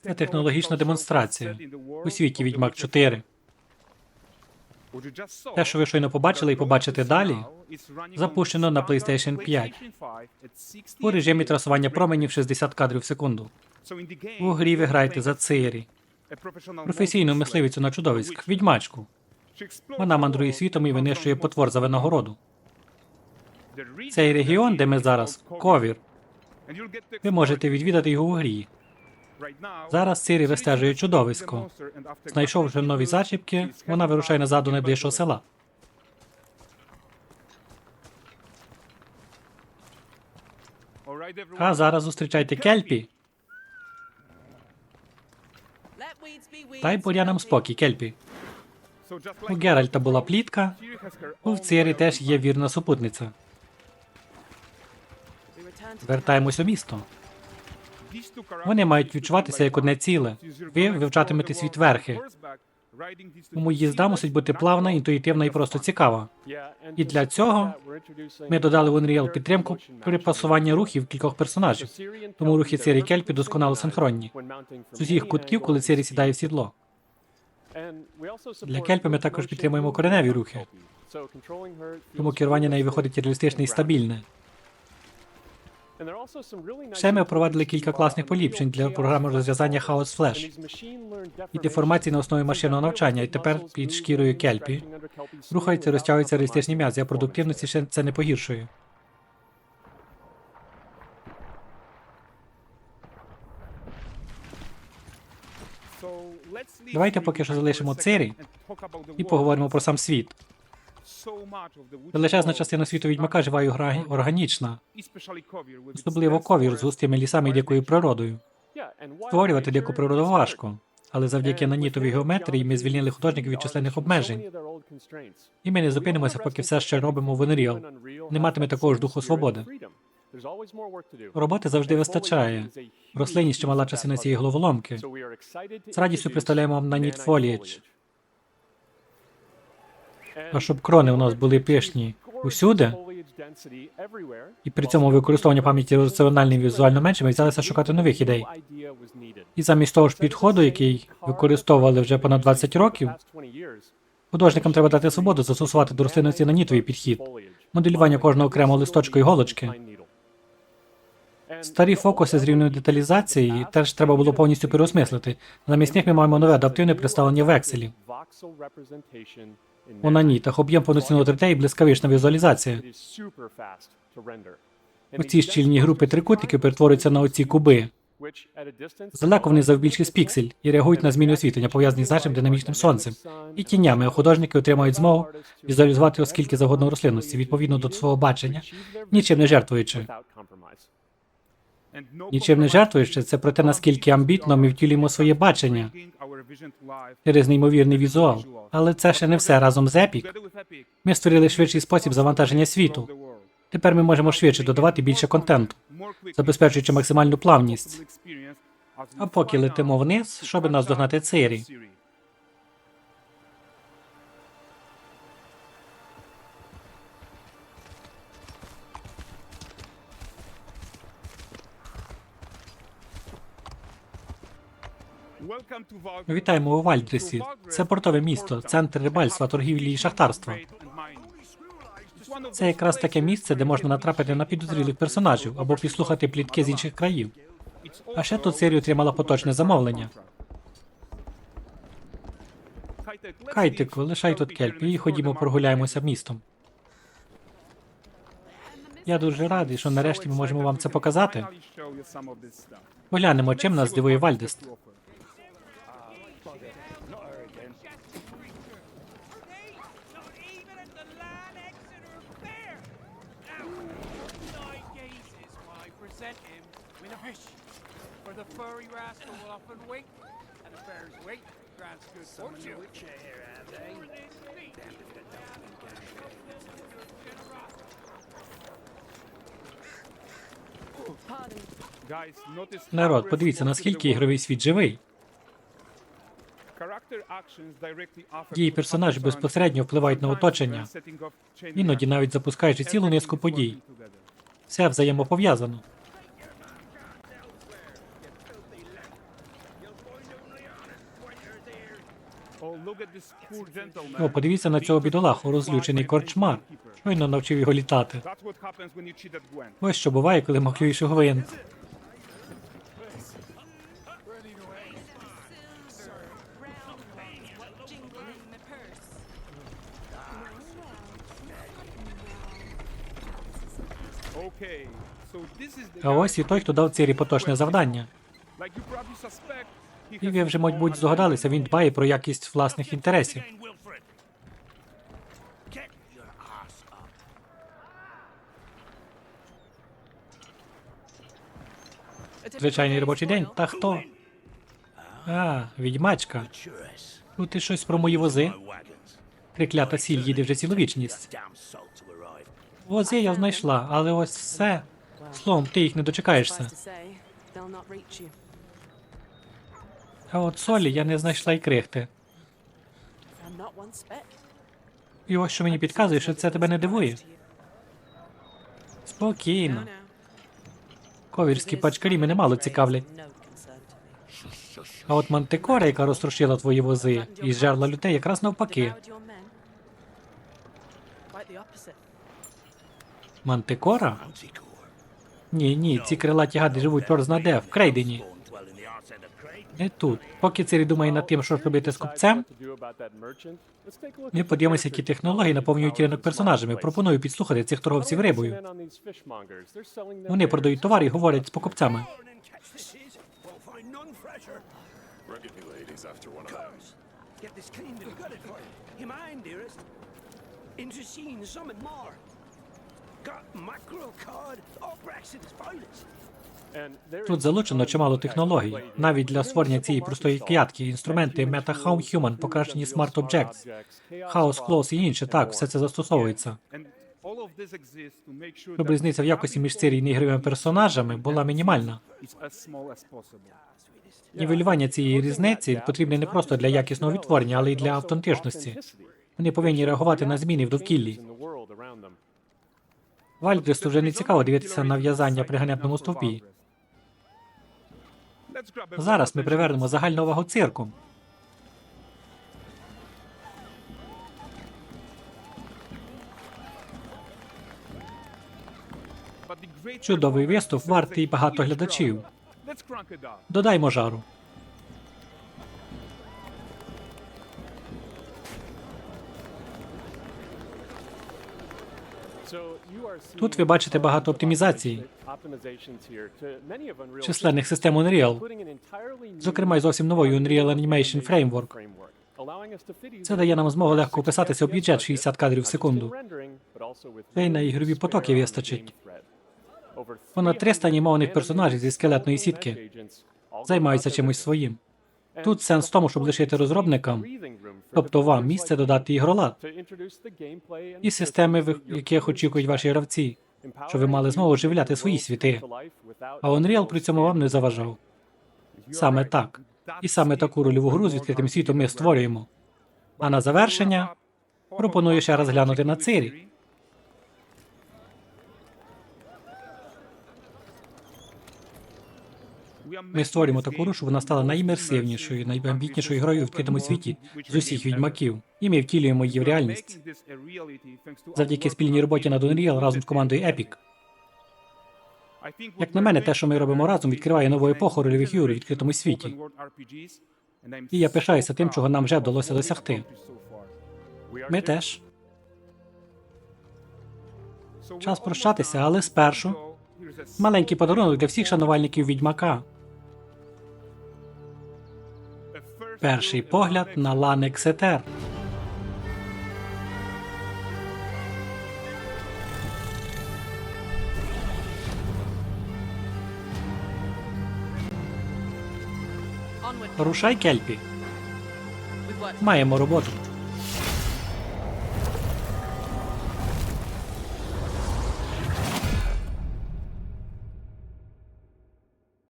Це технологічна демонстрація у світі Відьмак 4. Те, що ви щойно побачили і побачите далі, запущено на PlayStation 5 у режимі трасування променів 60 кадрів в секунду. У грі ви граєте за Цирі, професійну мисливицю на чудовиськ, відьмачку. Вона мандрує світом і винищує потвор за винагороду. Цей регіон, де ми зараз, ковір. Ви можете відвідати його у грі. Зараз Цирі вистежує чудовисько. Знайшовши нові зачіпки, вона вирушає назад до найближчого села. А зараз зустрічайте Кельпі. Дай бурянам спокій, Кельпі. У Геральта була плітка, у Цирі теж є вірна супутниця. Вертаємось у місто. Вони мають відчуватися як одне ціле. Ви вивчатимете світ верхи. Тому їзда мусить бути плавна, інтуїтивна і просто цікава. І для цього Ми додали в Unreal підтримку при пасуванні рухів кількох персонажів, тому рухи Цирі і Кельпі досконало синхронні. З усіх кутків, коли Цирі сідає в сідло. Для Кельпи ми також підтримуємо кореневі рухи. Тому керування нею виходить реалістичне і стабільне. Ще ми впровадили кілька класних поліпшень для програми розв'язання Chaos Flash І деформації на основі машинного навчання, і тепер під шкірою Кельпі рухаються розтягуються реалістичні м'язи, а продуктивності ще це не погіршує. Давайте поки що залишимо Цирі і поговоримо про сам світ. Величезна частина світу відьмака жива і органічна, особливо ковір з густими лісами і дикою природою. Створювати дику природу важко, але завдяки нанітовій геометрії ми звільнили художників від численних обмежень. І ми не зупинимося, поки все ще робимо в Unreal. Не матиме такого ж духу свободи. Роботи завжди вистачає. Рослинність чимала частина цієї головоломки. З радістю представляємо вам на Nanite Foliage. А щоб крони у нас були пишні усюди, і при цьому використовування пам'яті раціональним візуально менше, ми взялися шукати нових ідей. І замість того ж підходу, який використовували вже понад 20 років, художникам треба дати свободу застосувати до рослинності нанітовий підхід, моделювання кожного окремого листочка і голочки. Старі фокуси з рівною деталізації теж треба було повністю переосмислити. Замість них ми маємо нове адаптивне представлення векселів. У нанітах об'єм повноцінного 3D і блискавична візуалізація. Оці щільні групи трикутників перетворюються на оці куби. Здалеку вони завбільшість піксель і реагують на зміни освітлення, пов'язані з нашим динамічним сонцем. І тінями, художники отримають змогу візуалізувати оскільки завгодно рослинності, відповідно до свого бачення, нічим не жертвуючи. Нічим не жертвуючи, це про те, наскільки амбітно ми втілюємо своє бачення через неймовірний візуал. Але це ще не все разом з Epic. Ми створили швидший спосіб завантаження світу. Тепер ми можемо швидше додавати більше контенту, забезпечуючи максимальну плавність. А поки летимо вниз, щоб наздогнати Цирі. Вітаємо у Вальдресі. Це портове місто, центр рибальства, торгівлі і шахтарства. Це якраз таке місце, де можна натрапити на підозрілих персонажів або підслухати плітки з інших країв. А ще тут Сирі отримала поточне замовлення. Кайтику, лишай тут кельпі і ходімо прогуляємося містом. Я дуже радий, що нарешті ми можемо вам це показати. Поглянемо, чим нас здивує Вальдест. Gazes when I present him with a fish. For the furry rascal will often wink, and a fair's weight grants good fortune. Народ, подивіться, наскільки ігровий світ живий. Дії персонажів безпосередньо впливають на оточення, іноді навіть запускаючи цілу низку подій. Все взаємопов'язано. О, подивіться на цього бідолаху, розлючений корчмар. Щойно навчив його літати. Ось що буває, коли маклюєш гвинт. А ось і той, хто дав Цирі поточне завдання. І ви вже, мабуть, здогадалися, він дбає про якість власних інтересів. Звичайний робочий день. Та хто? А, відьмачка. Ну ти щось про мої вози? Триклята сіль їде вже цілу вічність. Вози я знайшла, але ось все. Словом, ти їх не дочекаєшся. А от солі я не знайшла й крихти. І ось що мені підказує, що це тебе не дивує. Спокійно. Ковірські пачкарі мене мало цікавлять. А от мантикора, яка розтрушила твої вози і зжерла людей, якраз навпаки. Мантикора? Ні, ні, ці крилаті гади живуть чорт зна де, в Крейдені. Не тут. Поки Цирі думає над тим, що робити з купцем, ми подивимося, які технології наповнюють ринок персонажами. Пропоную підслухати цих торговців рибою. Вони продають товар і говорять з покупцями. Get this clean and it for you. You mind, dearest? Into something more. Тут залучено чимало технологій. Навіть для створення цієї простої п'ятки інструменти MetaHome Human, покращені Smart Objects, House Close і інше. Так, все це застосовується. Щоб різниця в якості між серійними ігровими персонажами була мінімальна. Нівелювання цієї різниці потрібне не просто для якісного відтворення, але й для автентичності. Вони повинні реагувати на зміни в довкіллі. Вальдресту вже не цікаво дивитися на в'язання при ганебному стовпі. Зараз ми привернемо загальну увагу цирку. Чудовий виступ вартий багато глядачів. Додаймо жару. Тут ви бачите багато оптимізацій, Численних систем Unreal, зокрема й зовсім новою Unreal Animation Framework. Це дає нам змогу легко вписатися у бюджет 60 кадрів в секунду. Та й на ігрові потоки вистачить. Понад 300 анімованих персонажів зі скелетної сітки займаються чимось своїм. Тут сенс в тому, щоб лишити розробникам, тобто вам, місце додати ігролад і системи, в яких очікують ваші гравці, щоб ви мали змогу оживляти свої світи. А Unreal при цьому вам не заважав. Саме так. І саме таку рольову гру з відкритим світом ми створюємо. А на завершення пропоную ще раз глянути на Цирі. Ми створюємо таку гру, щоб вона стала найімерсивнішою, найамбітнішою грою в відкритому світі з усіх відьмаків. І ми втілюємо її в реальність завдяки спільній роботі над Unreal разом з командою Epic. Як на мене, те, що ми робимо разом, відкриває нову епоху рольових ігор у відкритому світі. І я пишаюся тим, чого нам вже вдалося досягти. Ми теж. Час прощатися, але спершу Маленький подарунок для всіх шанувальників відьмака. Перший погляд на Ланексетер. Рушай, Кельпі. Маємо роботу.